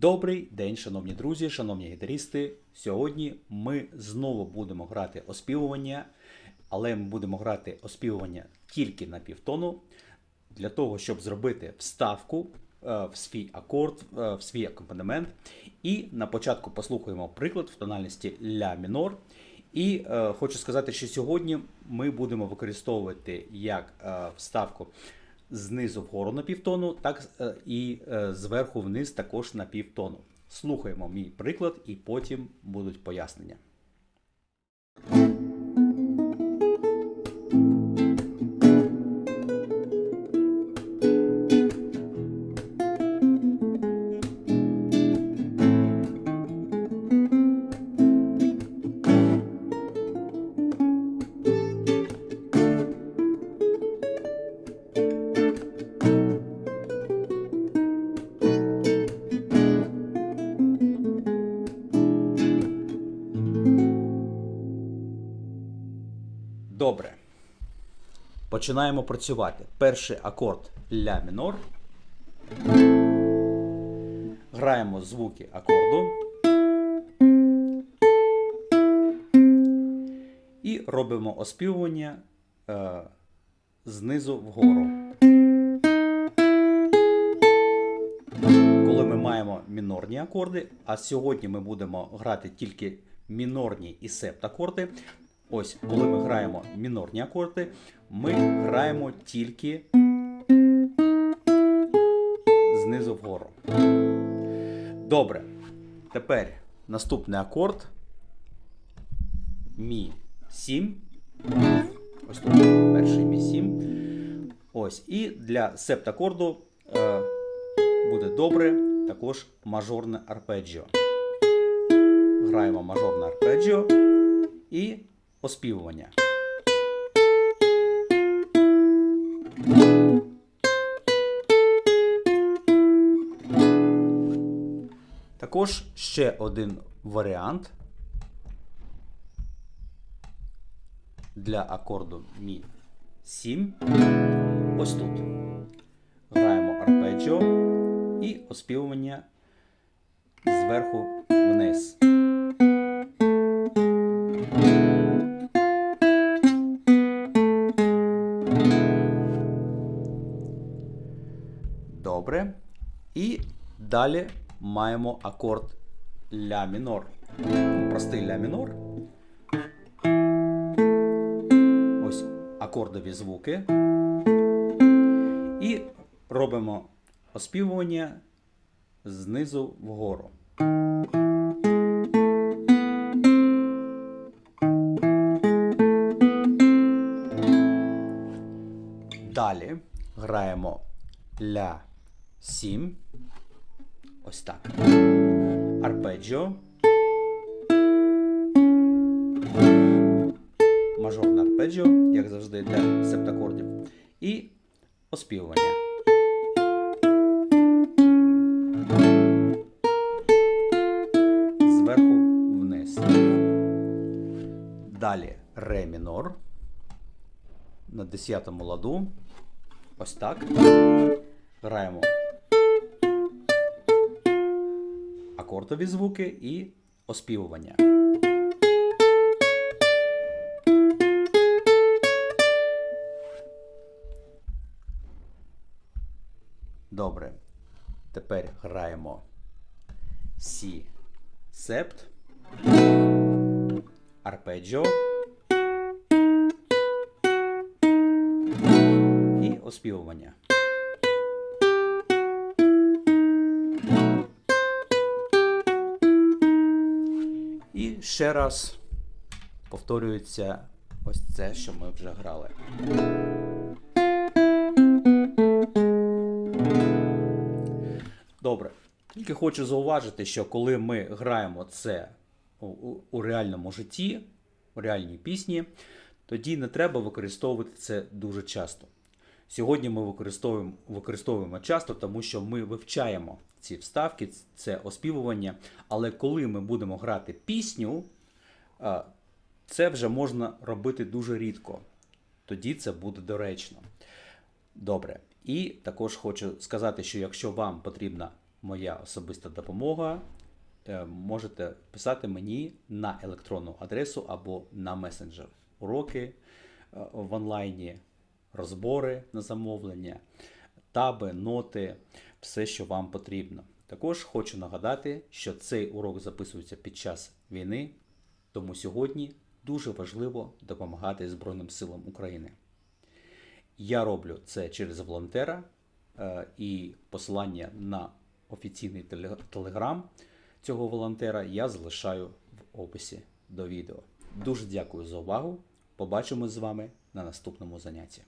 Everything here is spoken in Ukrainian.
Добрий день, шановні друзі, шановні гітаристи. Сьогодні ми знову будемо грати оспівування, але ми будемо грати оспівування тільки на півтону, для того, щоб зробити вставку е, в свій акорд, е, в свій акомпанемент. І на початку послухаємо приклад в тональності ля мінор. І е, хочу сказати, що сьогодні ми будемо використовувати як е, вставку знизу вгору на півтону, так е, і е, зверху вниз також на півтону. Слухаємо мій приклад, і потім будуть пояснення. Добре. Починаємо працювати. Перший акорд ля мінор. Граємо звуки акорду. І робимо оспівування е, знизу вгору. Коли ми маємо мінорні акорди, а сьогодні ми будемо грати тільки мінорні і септакорди. Ось, коли ми граємо мінорні акорди, ми граємо тільки знизу вгору. Добре. Тепер наступний акорд. Мі 7. Ось тут перший мі 7. Ось. І для септакорду е, буде добре також мажорне арпеджіо. Граємо мажорне арпеджіо і оспівування. Також ще один варіант для акорду Мі 7. Ось тут. Граємо арпеджіо і оспівування зверху вниз. Добре. І далі маємо акорд ля мінор. Простий ля мінор. Ось акордові звуки. І робимо оспівування знизу вгору. Граємо ля 7. Ось так. Арпеджіо. Мажорне арпеджіо, як завжди, для септакордів. І оспівування. Зверху вниз. Далі ре мінор. На 10 ладу. Ось так. Граємо акордові звуки і оспівування. Добре. Тепер граємо Сі септ, арпеджіо оспівування. І ще раз повторюється ось це, що ми вже грали. Добре. Тільки хочу зауважити, що коли ми граємо це у, реальному житті, у реальній пісні, тоді не треба використовувати це дуже часто. Сьогодні ми використовуємо, використовуємо часто, тому що ми вивчаємо ці вставки, це оспівування. Але коли ми будемо грати пісню, це вже можна робити дуже рідко. Тоді це буде доречно. Добре. І також хочу сказати, що якщо вам потрібна моя особиста допомога, е, можете писати мені на електронну адресу або на месенджер. Уроки е, в онлайні, розбори на замовлення, таби, ноти, все, що вам потрібно. Також хочу нагадати, що цей урок записується під час війни, тому сьогодні дуже важливо допомагати Збройним силам України. Я роблю це через волонтера е, і посилання на офіційний телеграм цього волонтера я залишаю в описі до відео. Дуже дякую за увагу. Побачимось з вами на наступному занятті.